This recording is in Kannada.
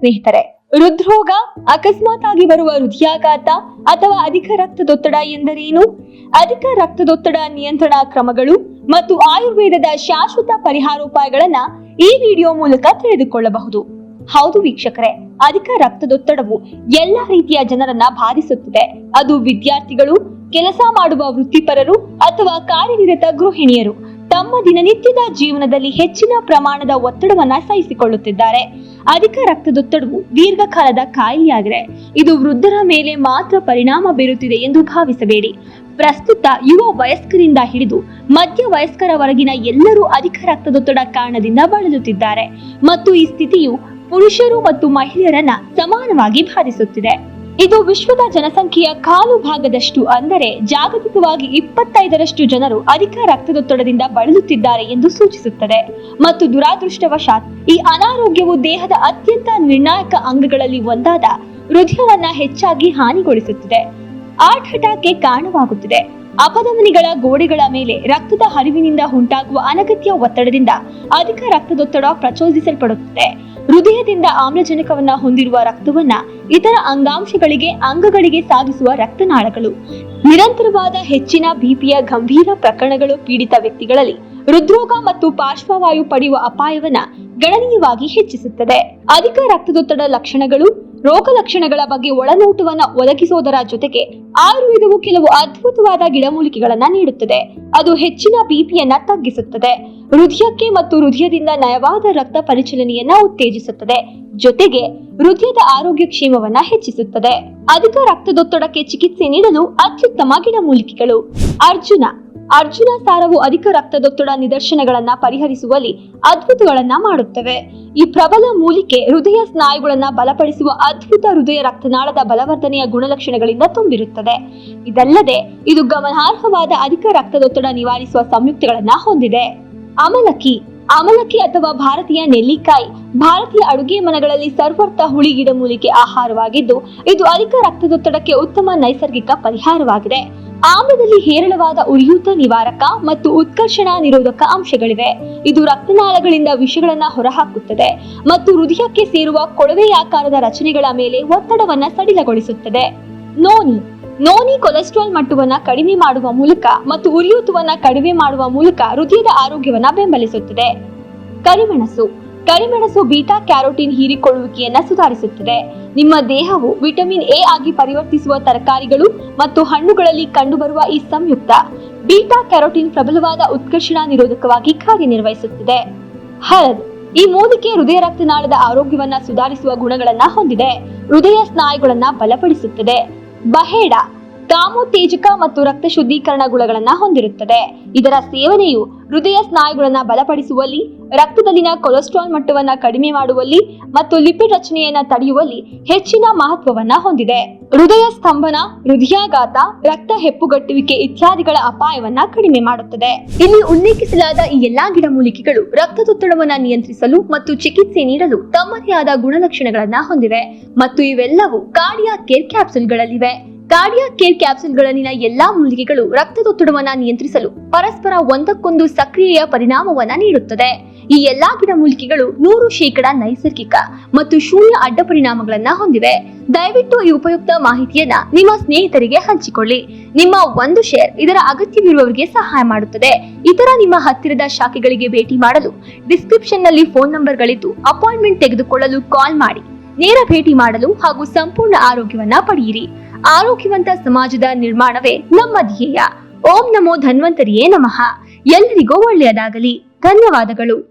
ಸ್ನೇಹಿತರೆ, ಹೃದ್ರೋಗ ಅಕಸ್ಮಾತ್ ಆಗಿ ಬರುವ ಹೃದಯಾಘಾತ ಅಥವಾ ಅಧಿಕ ರಕ್ತದೊತ್ತಡ ಎಂದರೇನು? ಅಧಿಕ ರಕ್ತದೊತ್ತಡ ನಿಯಂತ್ರಣ ಕ್ರಮಗಳು ಮತ್ತು ಆಯುರ್ವೇದದ ಶಾಶ್ವತ ಪರಿಹಾರೋಪಾಯಗಳನ್ನ ಈ ವಿಡಿಯೋ ಮೂಲಕ ತಿಳಿದುಕೊಳ್ಳಬಹುದು. ಹೌದು ವೀಕ್ಷಕರೇ, ಅಧಿಕ ರಕ್ತದೊತ್ತಡವು ಎಲ್ಲಾ ರೀತಿಯ ಜನರನ್ನ ಬಾಧಿಸುತ್ತದೆ. ಅದು ವಿದ್ಯಾರ್ಥಿಗಳು, ಕೆಲಸ ಮಾಡುವ ವೃತ್ತಿಪರರು ಅಥವಾ ಕಾರ್ಯನಿರತ ಗೃಹಿಣಿಯರು. ತಮ್ಮ ದಿನನಿತ್ಯದ ಜೀವನದಲ್ಲಿ ಹೆಚ್ಚಿನ ಪ್ರಮಾಣದ ಒತ್ತಡವನ್ನ ಸಹಿಸಿಕೊಳ್ಳುತ್ತಿದ್ದಾರೆ. ಅಧಿಕ ರಕ್ತದೊತ್ತಡವು ದೀರ್ಘಕಾಲದ ಕಾಯಿಲೆಯಾಗಿದೆ ಇದು ವೃದ್ಧರ ಮೇಲೆ ಮಾತ್ರ ಪರಿಣಾಮ ಬೀರುತ್ತಿದೆ ಎಂದು ಭಾವಿಸಬೇಡಿ. ಪ್ರಸ್ತುತ ಯುವ ವಯಸ್ಕರಿಂದ ಹಿಡಿದು ಮಧ್ಯ ವಯಸ್ಕರವರೆಗಿನ ಎಲ್ಲರೂ ಅಧಿಕ ರಕ್ತದೊತ್ತಡ ಕಾರಣದಿಂದ ಬಳಲುತ್ತಿದ್ದಾರೆ. ಮತ್ತು ಈ ಸ್ಥಿತಿಯು ಪುರುಷರು ಮತ್ತು ಮಹಿಳೆಯರನ್ನ ಸಮಾನವಾಗಿ ಬಾಧಿಸುತ್ತಿದೆ. ಇದು ವಿಶ್ವದ ಜನಸಂಖ್ಯೆಯ ಕಾಲು ಭಾಗದಷ್ಟು ಅಂದರೆ ಜಾಗತಿಕವಾಗಿ ಇಪ್ಪತ್ತೈದರಷ್ಟು ಜನರು ಅಧಿಕ ರಕ್ತದೊತ್ತಡದಿಂದ ಬಳಲುತ್ತಿದ್ದಾರೆ ಎಂದು ಸೂಚಿಸುತ್ತದೆ. ಮತ್ತು ದುರಾದೃಷ್ಟವಶಾತ್ ಈ ಅನಾರೋಗ್ಯವು ದೇಹದ ಅತ್ಯಂತ ನಿರ್ಣಾಯಕ ಅಂಗಗಳಲ್ಲಿ ಒಂದಾದ ಹೃದಯವನ್ನ ಹೆಚ್ಚಾಗಿ ಹಾನಿಗೊಳಿಸುತ್ತಿದೆ. ಆರ್ಟ್ ಕಾರಣವಾಗುತ್ತಿದೆ. ಅಪಧಮನಿಗಳ ಗೋಡೆಗಳ ಮೇಲೆ ರಕ್ತದ ಹರಿವಿನಿಂದ ಉಂಟಾಗುವ ಅನಗತ್ಯ ಒತ್ತಡದಿಂದ ಅಧಿಕ ರಕ್ತದೊತ್ತಡ ಪ್ರಚೋದಿಸಲ್ಪಡುತ್ತದೆ. ಹೃದಯದಿಂದ ಆಮ್ಲಜನಕವನ್ನ ಹೊಂದಿರುವ ರಕ್ತವನ್ನ ಇತರ ಅಂಗಾಂಶಗಳಿಗೆ, ಅಂಗಗಳಿಗೆ ಸಾಗಿಸುವ ರಕ್ತನಾಳಗಳು. ನಿರಂತರವಾದ ಹೆಚ್ಚಿನ ಬಿಪಿಯ ಗಂಭೀರ ಪ್ರಕರಣಗಳು ಪೀಡಿತ ವ್ಯಕ್ತಿಗಳಲ್ಲಿ ಹೃದ್ರೋಗ ಮತ್ತು ಪಾರ್ಶ್ವವಾಯು ಪಡೆಯುವ ಅಪಾಯವನ್ನ ಗಣನೀಯವಾಗಿ ಹೆಚ್ಚಿಸುತ್ತದೆ. ಅಧಿಕ ರಕ್ತದೊತ್ತಡ ಲಕ್ಷಣಗಳು ರೋಗ ಲಕ್ಷಣಗಳ ಬಗ್ಗೆ ಒಳನೋಟವನ್ನ ಒದಗಿಸುವುದರ ಜೊತೆಗೆ ಆಯುರ್ವೇದವು ಕೆಲವು ಅದ್ಭುತವಾದ ಗಿಡಮೂಲಿಕೆಗಳನ್ನ ನೀಡುತ್ತದೆ. ಅದು ಹೆಚ್ಚಿನ ಬಿಪಿಯನ್ನ ತಗ್ಗಿಸುತ್ತದೆ. ಹೃದಯಕ್ಕೆ ಮತ್ತು ಹೃದಯದಿಂದ ನಯವಾದ ರಕ್ತ ಪರಿಚಲನೆಯನ್ನ ಉತ್ತೇಜಿಸುತ್ತದೆ. ಜೊತೆಗೆ ಹೃದಯದ ಆರೋಗ್ಯ ಕ್ಷೇಮವನ್ನ ಹೆಚ್ಚಿಸುತ್ತದೆ. ಅಧಿಕ ರಕ್ತದೊತ್ತಡಕ್ಕೆ ಚಿಕಿತ್ಸೆ ನೀಡಲು ಅತ್ಯುತ್ತಮ ಗಿಡಮೂಲಿಕೆಗಳು. ಅರ್ಜುನ. ಅರ್ಜುನ ಸಾರವು ಅಧಿಕ ರಕ್ತದೊತ್ತಡ ನಿದರ್ಶನಗಳನ್ನ ಪರಿಹರಿಸುವಲ್ಲಿ ಅದ್ಭುತಗಳನ್ನ ಮಾಡುತ್ತವೆ. ಈ ಪ್ರಬಲ ಮೂಲಿಕೆ ಹೃದಯ ಸ್ನಾಯುಗಳನ್ನ ಬಲಪಡಿಸುವ ಅದ್ಭುತ ಹೃದಯ ರಕ್ತನಾಳದ ಬಲವರ್ಧನೆಯ ಗುಣಲಕ್ಷಣಗಳಿಂದ ತುಂಬಿರುತ್ತದೆ. ಇದಲ್ಲದೆ, ಇದು ಗಮನಾರ್ಹವಾದ ಅಧಿಕ ರಕ್ತದೊತ್ತಡ ನಿವಾರಿಸುವ ಸಂಯುಕ್ತಗಳನ್ನ ಹೊಂದಿದೆ. ಅಮಲಕ್ಕಿ ಅಮಲಕ್ಕಿ ಅಥವಾ ಭಾರತೀಯ ನೆಲ್ಲಿಕಾಯಿ, ಭಾರತೀಯ ಅಡುಗೆ ಮನೆಗಳಲ್ಲಿ ಸರ್ವರ್ಥ ಹುಳಿ ಗಿಡಮೂಲಿಕೆ ಆಹಾರವಾಗಿದ್ದು, ಇದು ಅಧಿಕ ರಕ್ತದೊತ್ತಡಕ್ಕೆ ಉತ್ತಮ ನೈಸರ್ಗಿಕ ಪರಿಹಾರವಾಗಿದೆ. ಆಮ್ಲದಲ್ಲಿ ಹೇರಳವಾದ ಉರಿಯೂತ ನಿವಾರಕ ಮತ್ತು ಉತ್ಕರ್ಷಣ ನಿರೋಧಕ ಅಂಶಗಳಿವೆ. ಇದು ರಕ್ತನಾಳಗಳಿಂದ ವಿಷಗಳನ್ನ ಹೊರಹಾಕುತ್ತದೆ ಮತ್ತು ಹೃದಯಕ್ಕೆ ಸೇರುವ ಕೊಳವೆಯಾಕಾರದ ರಚನೆಗಳ ಮೇಲೆ ಒತ್ತಡವನ್ನ ಸಡಿಲಗೊಳಿಸುತ್ತದೆ. ನೋನಿ. ನೋನಿ ಕೊಲೆಸ್ಟ್ರಾಲ್ ಮಟ್ಟವನ್ನ ಕಡಿಮೆ ಮಾಡುವ ಮೂಲಕ ಮತ್ತು ಉರಿಯೂತವನ್ನ ಕಡಿಮೆ ಮಾಡುವ ಮೂಲಕ ಹೃದಯದ ಆರೋಗ್ಯವನ್ನ ಬೆಂಬಲಿಸುತ್ತದೆ. ಕರಿಮೆಣಸು. ಕರಿಮೆಣಸು, ಬೀಟಾ, ಕ್ಯಾರೋಟಿನ್ ಹೀರಿಕೊಳ್ಳುವಿಕೆಯನ್ನ ಸುಧಾರಿಸುತ್ತದೆ. ನಿಮ್ಮ ದೇಹವು ವಿಟಮಿನ್ ಎ ಆಗಿ ಪರಿವರ್ತಿಸುವ ತರಕಾರಿಗಳು ಮತ್ತು ಹಣ್ಣುಗಳಲ್ಲಿ ಕಂಡುಬರುವ ಈ ಸಂಯುಕ್ತ ಬೀಟಾ ಕ್ಯಾರೋಟಿನ್ ಪ್ರಬಲವಾದ ಉತ್ಕರ್ಷಣ ನಿರೋಧಕವಾಗಿ ಕಾರ್ಯನಿರ್ವಹಿಸುತ್ತದೆ. ಹಳದ್ ಈ ಮೂಲಿಕೆ ಹೃದಯ ರಕ್ತನಾಳದ ಆರೋಗ್ಯವನ್ನ ಸುಧಾರಿಸುವ ಗುಣಗಳನ್ನ ಹೊಂದಿದೆ. ಹೃದಯ ಸ್ನಾಯುಗಳನ್ನ ಬಲಪಡಿಸುತ್ತದೆ. ಬಹೇಡ ಕಾಮೋತ್ತೇಜಕ ಮತ್ತು ರಕ್ತ ಶುದ್ಧೀಕರಣ ಗುಣಗಳನ್ನು ಹೊಂದಿರುತ್ತದೆ. ಇದರ ಸೇವನೆಯು ಹೃದಯ ಸ್ನಾಯುಗಳನ್ನು ಬಲಪಡಿಸುವಲ್ಲಿ, ರಕ್ತದಲ್ಲಿನ ಕೊಲೆಸ್ಟ್ರಾಲ್ ಮಟ್ಟವನ್ನು ಕಡಿಮೆ ಮಾಡುವಲ್ಲಿ ಮತ್ತು ಲಿಪಿಡ್ ರಚನೆಯನ್ನ ತಡೆಯುವಲ್ಲಿ ಹೆಚ್ಚಿನ ಮಹತ್ವವನ್ನ ಹೊಂದಿದೆ. ಹೃದಯ ಸ್ತಂಭನ, ಹೃದಯಾಘಾತ, ರಕ್ತ ಹೆಪ್ಪುಗಟ್ಟುವಿಕೆ ಇತ್ಯಾದಿಗಳ ಅಪಾಯವನ್ನ ಕಡಿಮೆ ಮಾಡುತ್ತದೆ. ಇಲ್ಲಿ ಉಲ್ಲೇಖಿಸಲಾದ ಈ ಎಲ್ಲಾ ಗಿಡಮೂಲಿಕೆಗಳು ರಕ್ತದೊತ್ತಡವನ್ನು ನಿಯಂತ್ರಿಸಲು ಮತ್ತು ಚಿಕಿತ್ಸೆ ನೀಡಲು ತಮ್ಮದೇ ಆದ ಗುಣಲಕ್ಷಣಗಳನ್ನ ಹೊಂದಿವೆ. ಮತ್ತು ಇವೆಲ್ಲವೂ ಕಾರ್ಡಿಯಾ ಕೇರ್ ಕ್ಯಾಪ್ಸುಲ್ಗಳಲ್ಲಿವೆ. ಕಾರ್ಡಿಯಾ ಕೇರ್ ಕ್ಯಾಪ್ಸುಲ್ಗಳಲ್ಲಿನ ಎಲ್ಲಾ ಮೂಲಿಕೆಗಳು ರಕ್ತದೊತ್ತಡವನ್ನು ನಿಯಂತ್ರಿಸಲು ಪರಸ್ಪರ ಒಂದಕ್ಕೊಂದು ಸಕ್ರಿಯ ಪರಿಣಾಮವನ್ನ ನೀಡುತ್ತದೆ. ಈ ಎಲ್ಲಾ ಗಿಡಮೂಲಿಕೆಗಳು ನೂರು ಶೇಕಡ ನೈಸರ್ಗಿಕ ಮತ್ತು ಶೂನ್ಯ ಅಡ್ಡ ಪರಿಣಾಮಗಳನ್ನ ಹೊಂದಿವೆ. ದಯವಿಟ್ಟು ಈ ಉಪಯುಕ್ತ ಮಾಹಿತಿಯನ್ನ ನಿಮ್ಮ ಸ್ನೇಹಿತರಿಗೆ ಹಂಚಿಕೊಳ್ಳಿ. ನಿಮ್ಮ ಒಂದು ಶೇರ್ ಇದರ ಅಗತ್ಯವಿರುವವರಿಗೆ ಸಹಾಯ ಮಾಡುತ್ತದೆ. ಇತರ ನಿಮ್ಮ ಹತ್ತಿರದ ಶಾಖೆಗಳಿಗೆ ಭೇಟಿ ಮಾಡಲು ಡಿಸ್ಕ್ರಿಪ್ಷನ್ನಲ್ಲಿ ಫೋನ್ ನಂಬರ್ಗಳಿದ್ದು ಅಪಾಯಿಂಟ್ಮೆಂಟ್ ತೆಗೆದುಕೊಳ್ಳಲು ಕಾಲ್ ಮಾಡಿ. ನೇರ ಭೇಟಿ ಮಾಡಲು ಹಾಗೂ ಸಂಪೂರ್ಣ ಆರೋಗ್ಯವನ್ನ ಪಡೆಯಿರಿ. ಆರೋಗ್ಯವಂತ ಸಮಾಜದ ನಿರ್ಮಾಣವೇ ನಮ್ಮ ಧ್ಯೇಯ. ಓಂ ನಮೋ ಧನ್ವಂತರಿಯೇ ನಮಃ. ಎಲ್ಲರಿಗೂ ಒಳ್ಳೆಯದಾಗಲಿ. ಧನ್ಯವಾದಗಳು.